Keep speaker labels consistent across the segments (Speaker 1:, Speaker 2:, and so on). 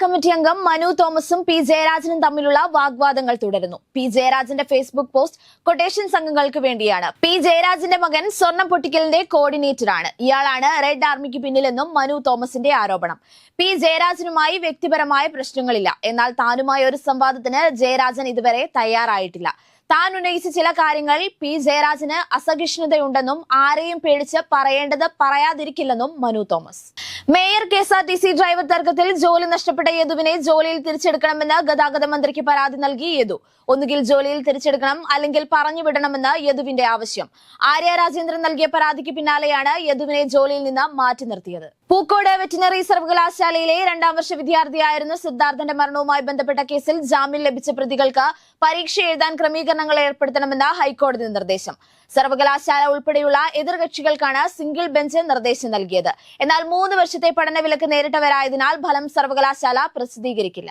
Speaker 1: Committee അംഗം മനു തോമസും P ജയരാജനും തമ്മിലുള്ള വാഗ്വാദങ്ങൾ തുടരുന്നു. പി ജയരാജന്റെ ഫേസ്ബുക്ക് പോസ്റ്റ് കൊട്ടേഷൻ സംഘങ്ങൾക്ക് വേണ്ടിയാണ്. പി ജയരാജന്റെ മകൻ സ്വർണം പൊട്ടിക്കലിന്റെ കോർഡിനേറ്ററാണ് ഇയാളാണ് റെഡ് ആർമിക്ക് പിന്നിലെന്നും മനു തോമസിന്റെ ആരോപണം. പി ജയരാജനുമായി വ്യക്തിപരമായ പ്രശ്നങ്ങളില്ല. എന്നാൽ താനുമായ ഒരു സംവാദത്തിന് ജയരാജൻ ഇതുവരെ തയ്യാറായിട്ടില്ല. താൻ ഉന്നയിച്ച ചില കാര്യങ്ങൾ പി ജയരാജന് അസഹിഷ്ണുതയുണ്ടെന്നും ആരെയും പേടിച്ച് പറയേണ്ടത് പറയാതിരിക്കില്ലെന്നും Manu Thomas. Mayor K S R T C driver തർക്കത്തിൽ ജോലി നഷ്ടപ്പെട്ട യദുവിനെ ജോലിയിൽ തിരിച്ചെടുക്കണമെന്ന് ഗതാഗത മന്ത്രിക്ക് പരാതി നൽകി യദു ഒന്നുകിൽ ജോലിയിൽ തിരിച്ചെടുക്കണം അല്ലെങ്കിൽ പറഞ്ഞു വിടണമെന്ന് യദുവിന്റെ ആവശ്യം. ആര്യ രാജേന്ദ്രൻ നൽകിയ പരാതിക്ക് പിന്നാലെയാണ് യദുവിനെ ജോലിയിൽ നിന്ന് മാറ്റി നിർത്തിയത്. പൂക്കോട് വെറ്റിനറി സർവകലാശാലയിലെ രണ്ടാം വർഷ വിദ്യാർത്ഥിയായിരുന്ന സിദ്ധാർത്ഥന്റെ മരണവുമായി ബന്ധപ്പെട്ട കേസിൽ ജാമ്യം ലഭിച്ച പ്രതികൾക്ക് പരീക്ഷ എഴുതാൻ ക്രമീകരണങ്ങൾ ഏർപ്പെടുത്തണമെന്ന് ഹൈക്കോടതി നിർദ്ദേശം. സർവകലാശാല ഉൾപ്പെടെയുള്ള എതിർകക്ഷികൾക്കാണ് സിംഗിൾ ബെഞ്ച് നിർദ്ദേശം നൽകിയത്. എന്നാൽ മൂന്ന് വർഷത്തെ പഠന വിലക്ക് നേരിട്ടവരായതിനാൽ ഫലം സർവകലാശാല പ്രസിദ്ധീകരിക്കില്ല.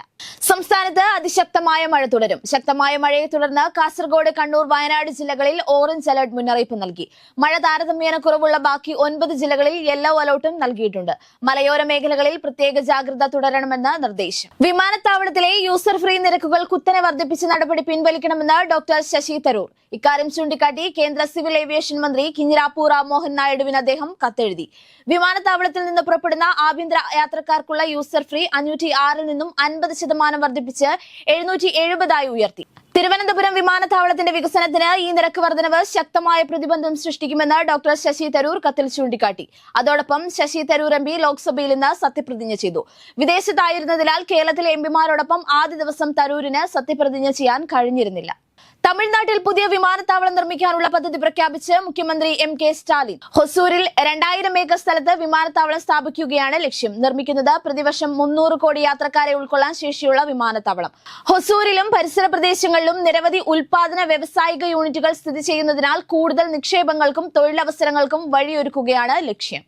Speaker 1: സംസ്ഥാനത്ത് അതിശക്തമായ മഴ തുടരും. ശക്തമായ മഴയെ തുടർന്ന് കാസർഗോഡ് കണ്ണൂർ വയനാട് ജില്ലകളിൽ ഓറഞ്ച് അലർട്ട് മുന്നറിയിപ്പ് നൽകി. മഴ താരതമ്യേന കുറവുള്ള ബാക്കി ഒൻപത് ജില്ലകളിൽ യെല്ലോ അലർട്ടും നൽകിയിട്ടുണ്ട്. മലയോര മേഖലകളിൽ പ്രത്യേക ജാഗ്രത തുടരണമെന്ന് നിർദ്ദേശം. വിമാനത്താവളത്തിലെ യൂസർ ഫ്രീ നിരക്കുകൾ കുത്തനെ വർദ്ധിപ്പിച്ച നടപടി പിൻവലിക്കണമെന്ന് ഡോക്ടർ ശശി തരൂർ. ഇക്കാര്യം ചൂണ്ടിക്കാട്ടി കേന്ദ്ര സിവിൽ ഏവിയേഷൻ മന്ത്രി കിഞ്ഞിരാപ്പൂർ റാം മോഹൻ നായിഡുവിന് അദ്ദേഹം കത്തെഴുതി. വിമാനത്താവളത്തിൽ നിന്ന് പുറപ്പെടുന്ന ആഭ്യന്തര യാത്രക്കാർക്കുള്ള യൂസർ ഫ്രീ അഞ്ഞൂറ്റി ആറിൽ നിന്നും അൻപത് ശതമാനം വർദ്ധിപ്പിച്ച് എഴുന്നൂറ്റി എഴുപതായി ഉയർത്തി. തിരുവനന്തപുരം വിമാനത്താവളത്തിന്റെ വികസനത്തിന് ഈ നിരക്ക് വർധനവ് ശക്തമായ പ്രതിബന്ധം സൃഷ്ടിക്കുമെന്ന് ഡോക്ടർ ശശി തരൂർ കത്തിൽ ചൂണ്ടിക്കാട്ടി. അതോടൊപ്പം ശശി തരൂർ എം പി ലോക്സഭയിൽ ഇന്ന് സത്യപ്രതിജ്ഞ ചെയ്തു. വിദേശത്തായിരുന്നതിനാൽ കേരളത്തിലെ എംപിമാരോടൊപ്പം ആദ്യ ദിവസം തരൂരിന് സത്യപ്രതിജ്ഞ ചെയ്യാൻ കഴിഞ്ഞിരുന്നില്ല. തമിഴ്നാട്ടിൽ പുതിയ വിമാനത്താവളം നിർമ്മിക്കാനുള്ള പദ്ധതി പ്രഖ്യാപിച്ച് മുഖ്യമന്ത്രി എം കെ സ്റ്റാലിൻ. ഹൊസൂരിൽ രണ്ടായിരം ഏക്കർ സ്ഥലത്ത് വിമാനത്താവളം സ്ഥാപിക്കുകയാണ് ലക്ഷ്യം. നിർമ്മിക്കുന്നത് പ്രതിവർഷം മുന്നൂറ് കോടി യാത്രക്കാരെ ഉൾക്കൊള്ളാൻ ശേഷിയുള്ള വിമാനത്താവളം. ഹൊസൂരിലും പരിസര പ്രദേശങ്ങളിലും നിരവധി ഉൽപാദന വ്യവസായിക യൂണിറ്റുകൾ സ്ഥിതി ചെയ്യുന്നതിനാൽ കൂടുതൽ നിക്ഷേപങ്ങൾക്കും തൊഴിലവസരങ്ങൾക്കും വഴിയൊരുക്കുകയാണ് ലക്ഷ്യം.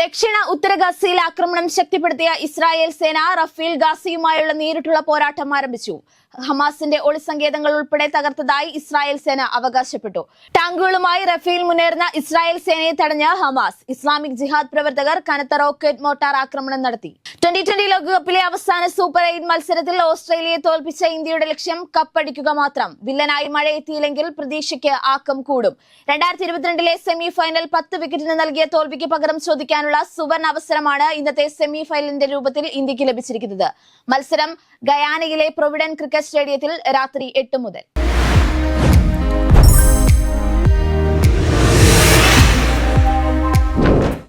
Speaker 1: ദക്ഷിണ ഉത്തര ഗാസയിൽ ആക്രമണം ശക്തിപ്പെടുത്തിയ ഇസ്രായേൽ സേന റഫേൽ ഗാസയുമായുള്ള നേരിട്ടുള്ള പോരാട്ടം ആരംഭിച്ചു. ഹമാസിന്റെ ഒളിസങ്കേതങ്ങൾ ഉൾപ്പെടെ തകർത്തതായി ഇസ്രായേൽ സേന അവകാശപ്പെട്ടു. ടാങ്കുകളുമായി റഫേൽ മുന്നേറുന്ന ഇസ്രായേൽ സേനയെ തടഞ്ഞ ഹമാസ് ഇസ്ലാമിക് ജിഹാദ് പ്രവർത്തകർ കനത്ത റോക്കറ്റ് മോട്ടാർ ആക്രമണം നടത്തി. ട്വന്റി ട്വന്റി ലോകകപ്പിലെ അവസാന സൂപ്പർ എയ്റ്റ് മത്സരത്തിൽ ഓസ്ട്രേലിയയെ തോൽപ്പിച്ച ഇന്ത്യയുടെ ലക്ഷ്യം കപ്പടിക്കുക മാത്രം. വില്ലനായി മഴ എത്തിയില്ലെങ്കിൽ പ്രതീക്ഷയ്ക്ക് ആക്കം കൂടും. രണ്ടായിരത്തി ഇരുപത്തിരണ്ടിലെ സെമി ഫൈനൽ പത്ത് വിക്കറ്റിന് നൽകിയ തോൽവിക്ക് പകരം ചോദിക്കാനുള്ള സുവർണ അവസരമാണ് ഇന്നത്തെ സെമി ഫൈനലിന്റെ രൂപത്തിൽ ഇന്ത്യയ്ക്ക് ലഭിച്ചിരിക്കുന്നത്. മത്സരം ഗയാനയിലെ പ്രൊവിഡൻ ക്രിക്കറ്റ് സ്റ്റേഡിയത്തിൽ രാത്രി എട്ട് മുതൽ.